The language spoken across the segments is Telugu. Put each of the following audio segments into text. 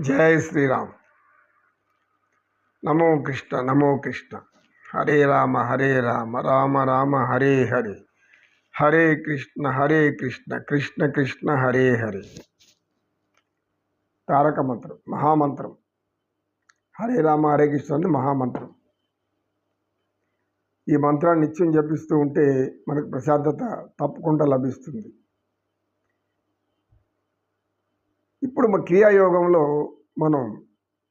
జయ శ్రీరామ్. నమో కృష్ణ నమో కృష్ణ. హరే రామ హరే రామ రామ రామ హరే హరే. హరే కృష్ణ హరే కృష్ణ కృష్ణ కృష్ణ హరే హరే. తారక మంత్రం మహామంత్రం. హరే రామ హరే కృష్ణ అనేది మహామంత్రం. ఈ మంత్రాన్ని నిత్యం జపిస్తూ ఉంటే మనకు ప్రశాంతత తప్పకుండా లభిస్తుంది. ఇప్పుడు మా క్రియాయోగంలో మనం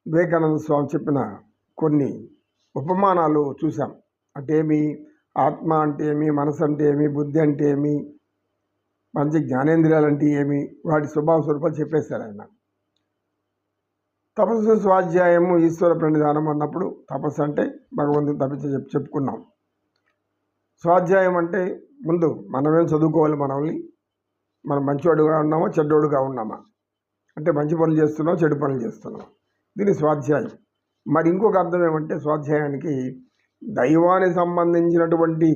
వివేకానంద స్వామి చెప్పిన కొన్ని ఉపమానాలు చూసాం అంటే ఏమి ఆత్మ అంటే ఏమి మనసు అంటే ఏమి బుద్ధి అంటే ఏమి మంచి జ్ఞానేంద్రియాలు అంటే ఏమి వాటి స్వభావ స్వరూపాలు చెప్పేశారు ఆయన. తపస్సు స్వాధ్యాయము ఈశ్వర ప్రణిధానం అన్నప్పుడు తపస్సు అంటే భగవంతుని తప్పించి చెప్పి చెప్పుకున్నాం. స్వాధ్యాయం అంటే ముందు మనమేం చదువుకోవాలి మనల్ని? మనం మంచివాడుగా ఉన్నామా చెడ్డోడుగా ఉన్నామా? అంటే మంచి పనులు చేస్తున్నావు చెడు పనులు చేస్తున్నాం దీని స్వాధ్యాయం. మరి ఇంకొక అర్థం ఏమంటే స్వాధ్యాయానికి దైవానికి సంబంధించినటువంటి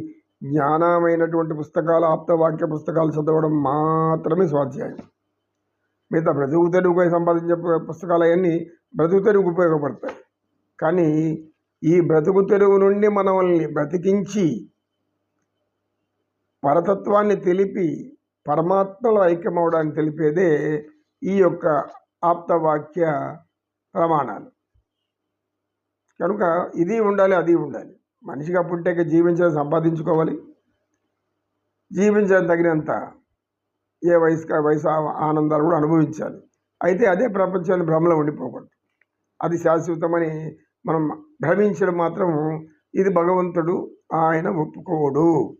జ్ఞానమైనటువంటి పుస్తకాలు ఆప్తవాక్య పుస్తకాలు చదవడం మాత్రమే స్వాధ్యాయం. మిగతా బ్రతుకు తెరువుకు సంపాదించే పుస్తకాలు అవన్నీ బ్రతుకు తెరువుకు ఉపయోగపడతాయి. కానీ ఈ బ్రతుకు తెరువు నుండి మనల్ని బ్రతికించి పరతత్వాన్ని తెలిపి పరమాత్మలో ఐక్యమవడాన్ని తెలిపేదే ఈ యొక్క ఆప్తవాక్య ప్రమాణాలు. కనుక ఇది ఉండాలి అది ఉండాలి. మనిషిగా పుట్టాక జీవించడం సంపాదించుకోవాలి. జీవించడం తగినంత ఏ వయసు వయసు ఆనందాలు కూడా అనుభవించాలి. అయితే అదే ప్రపంచాన్ని భ్రమలో ఉండిపోకూడదు. అది శాశ్వతమని మనం భ్రమించడం మాత్రం ఇది భగవంతుడు ఆయన ఒప్పుకోడు.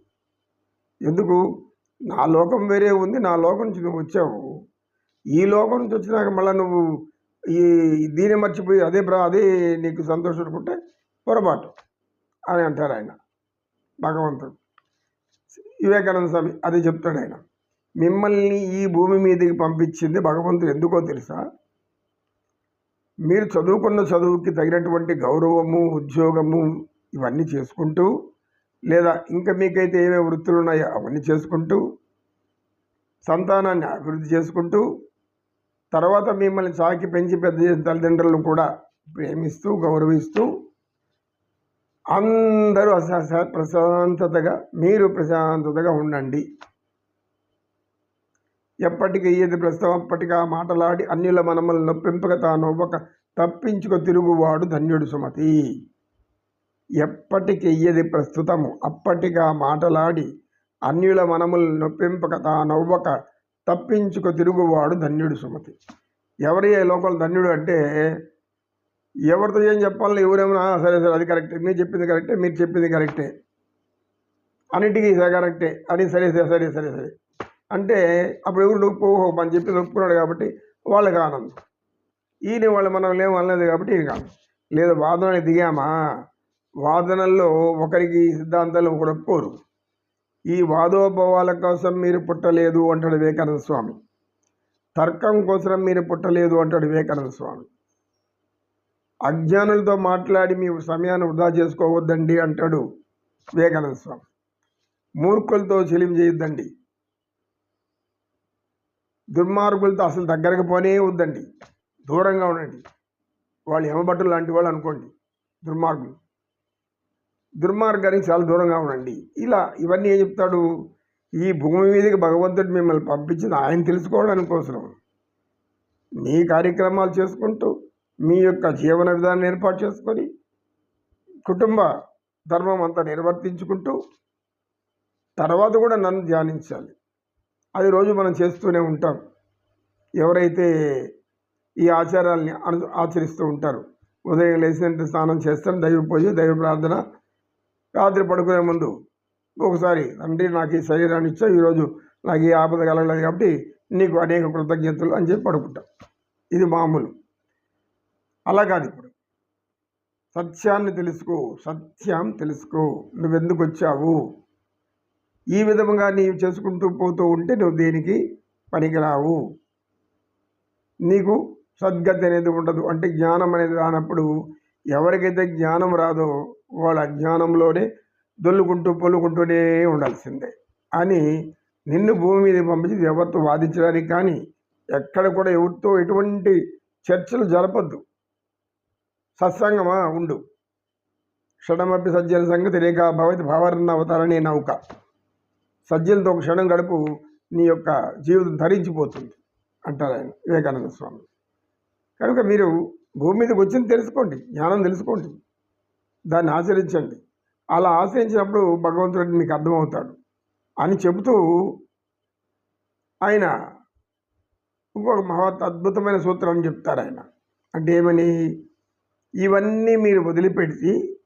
ఎందుకు? నా లోకం వేరే ఉంది నా లోకం నుంచి నువ్వు వచ్చావు. ఈ లోకం నుంచి వచ్చినాక మళ్ళీ నువ్వు ఈ దీన్ని మర్చిపోయి అదే బ్రా అదే నీకు సంతోషం అనుకుంటే పొరపాటు అని అంటారు ఆయన భగవంతుడు. వివేకానంద స్వామి అదే చెప్తాడు ఆయన. మిమ్మల్ని ఈ భూమి మీదకి పంపించింది భగవంతుడు ఎందుకో తెలుసా? మీరు చదువుకున్న చదువుకి తగినటువంటి గౌరవము ఉద్యోగము ఇవన్నీ చేసుకుంటూ లేదా ఇంకా మీకైతే ఏమేమి వృత్తులు ఉన్నాయో అవన్నీ చేసుకుంటూ సంతానాన్ని అభివృద్ధి చేసుకుంటూ తర్వాత మిమ్మల్ని సాకి పెంచి పెద్ద తల్లిదండ్రులను కూడా ప్రేమిస్తూ గౌరవిస్తూ అందరూ ప్రశాంతతగా మీరు ప్రశాంతతగా ఉండండి. ఎప్పటికీ ఏది ప్రస్తుతం అప్పటిగా మాటలాడి అన్యుల మనములు నొప్పింపక తాను ఒక తప్పించుక తిరుగువాడు ధన్యుడు సుమతి. ఎప్పటికి ప్రస్తుతము అప్పటిగా మాటలాడి అన్యుల మనములు నొప్పింపక తానవ్వక తప్పించుకు తిరుగువాడు ధన్యుడు సుమతి. ఎవరి లోకల్ ధన్యుడు అంటే ఎవరితో ఏం చెప్పాలని ఎవరేమో సరే సరే అది కరెక్టే మీరు చెప్పింది కరెక్టే మీరు చెప్పింది కరెక్టే అన్నిటికీ సరే కరెక్టే అని సరే సరే సరే సరే సరే. అంటే అప్పుడు ఎవరు నొప్పుకో ఓహో మనం చెప్పింది ఒప్పుకున్నాడు కాబట్టి వాళ్ళకి ఆనందం. ఈయన వాళ్ళు మనం ఏం అనలేదు కాబట్టి ఈయన కాదు లేదు వాదనకి దిగామా? వాదనల్లో ఒకరికి సిద్ధాంతాలు ఒకడు ఒప్పుకోరు. ఈ వాదోపవాల కోసం మీరు పుట్టలేదు అంటాడు వివేకానంద స్వామి తర్కం కోసం మీరు పుట్టలేదు అంటాడు వివేకానంద స్వామి అజ్ఞానులతో మాట్లాడి మీ సమయాన్ని వృధా చేసుకోవద్దండి అంటాడు వివేకానంద స్వామి మూర్ఖులతో చెలిం చేయొద్దండి. దుర్మార్గులతో అసలు దగ్గరకు పోనే వద్దండి. దూరంగా ఉండండి. వాళ్ళు ఎమబట్టలు లాంటి వాళ్ళు అనుకోండి దుర్మార్గులు. దుర్మార్గానికి చాలా దూరంగా ఉండండి. ఇలా ఇవన్నీ ఏం చెప్తాడు? ఈ భూమి మీదకి భగవంతుడు మిమ్మల్ని పంపించింది ఆయన తెలుసుకోవడానికి కోసం మీ కార్యక్రమాలు చేసుకుంటూ మీ యొక్క జీవన విధానం ఏర్పాటు చేసుకొని కుటుంబ ధర్మం అంతా నిర్వర్తించుకుంటూ తర్వాత కూడా నన్ను ధ్యానించాలి. అది రోజు మనం చేస్తూనే ఉంటాం. ఎవరైతే ఈ ఆచారాల్ని అను ఆచరిస్తూ ఉంటారు ఉదయం లేచినట్టు స్నానం చేస్తాం దైవ పూజ దైవ ప్రార్థన రాత్రి పడుకునే ముందు ఒకసారి తండ్రి నాకు ఈ శరీరాన్ని ఇచ్చావు ఈరోజు నాకు ఈ ఆపద కలగలేదు కాబట్టి నీకు అనేక కృతజ్ఞతలు అని చెప్పి పడుకుంటాం. ఇది మామూలు. అలా కాదు ఇప్పుడు. సత్యాన్ని తెలుసుకో సత్యం తెలుసుకో. నువ్వెందుకు వచ్చావు? ఈ విధముగా నీవు చేసుకుంటూ పోతూ ఉంటే నువ్వు దేనికి పనికిరావు? నీకు సద్గతి అనేది ఉండదు. అంటే జ్ఞానం అనేది రానప్పుడు ఎవరికైతే జ్ఞానం రాదో వాళ్ళ అజ్ఞానంలోనే దొల్లుకుంటూ పొల్లుకుంటూనే ఉండాల్సిందే. అని నిన్ను భూమి మీద పంపించి ఎవరితో వాదించడానికి కానీ ఎక్కడ కూడా ఎవరితో ఎటువంటి చర్చలు జరపద్దు. సత్సంగమా? ఉండు. క్షణమపి సజ్జల సంగతి రేఖ భవతి భావరణ అవతారణే నౌక. సజ్జలతో ఒక క్షణం గడుపు నీ యొక్క జీవితం ధరించిపోతుంది అంటారు ఆయన వివేకానంద స్వామి. కనుక మీరు భూమి మీదకి వచ్చింది తెలుసుకోండి జ్ఞానం తెలుసుకోండి దాన్ని ఆచరించండి. అలా ఆచరించినప్పుడు భగవంతుడు మీకు అర్థమవుతాడు అని చెబుతూ ఆయన ఇంకొక మహత్ అద్భుతమైన సూత్రం చెప్తారు ఆయన. అంటే ఏమని? ఇవన్నీ మీరు వదిలిపెట్టి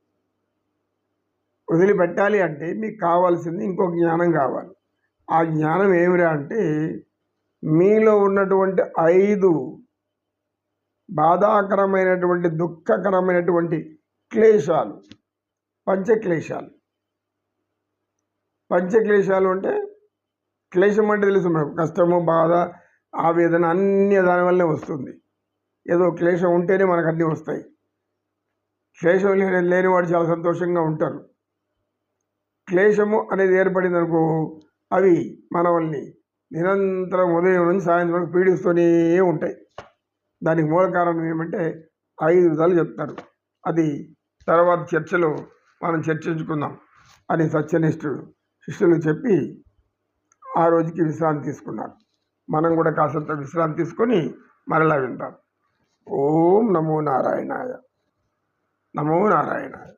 వదిలిపెట్టాలి అంటే మీకు కావాల్సింది ఇంకొక జ్ఞానం కావాలి. ఆ జ్ఞానం ఏమిరా అంటే మీలో ఉన్నటువంటి ఐదు బాధాకరమైనటువంటి దుఃఖకరమైనటువంటి క్లేశాలు. పంచక్లేశాలు. పంచక్లేశాలు అంటే క్లేశం అంటే తెలుసు మనకు. కష్టము బాధ ఆవేదన అన్ని దానివల్లనే వస్తుంది. ఏదో క్లేశం ఉంటేనే మనకు అన్నీ వస్తాయి. క్లేశం లేని లేనివాడు చాలా సంతోషంగా ఉంటారు. క్లేశము అనేది ఏర్పడింది అనుకో అవి మనవల్ని నిరంతరం ఉదయం నుంచి సాయంత్రం వరకు పీడిస్తూనే ఉంటాయి. దానికి మూల కారణం ఏమంటే ఐదు విధాలు చెప్తారు. అది తర్వాత చర్చలో మనం చర్చించుకుందాం అని సత్యనిష్ఠుడు శిష్యులు చెప్పి ఆ రోజుకి విశ్రాంతి తీసుకున్నారు. మనం కూడా కాసంత విశ్రాంతి తీసుకొని మరలా వింటాం ఓం నమో నారాయణాయ. నమో నారాయణాయ.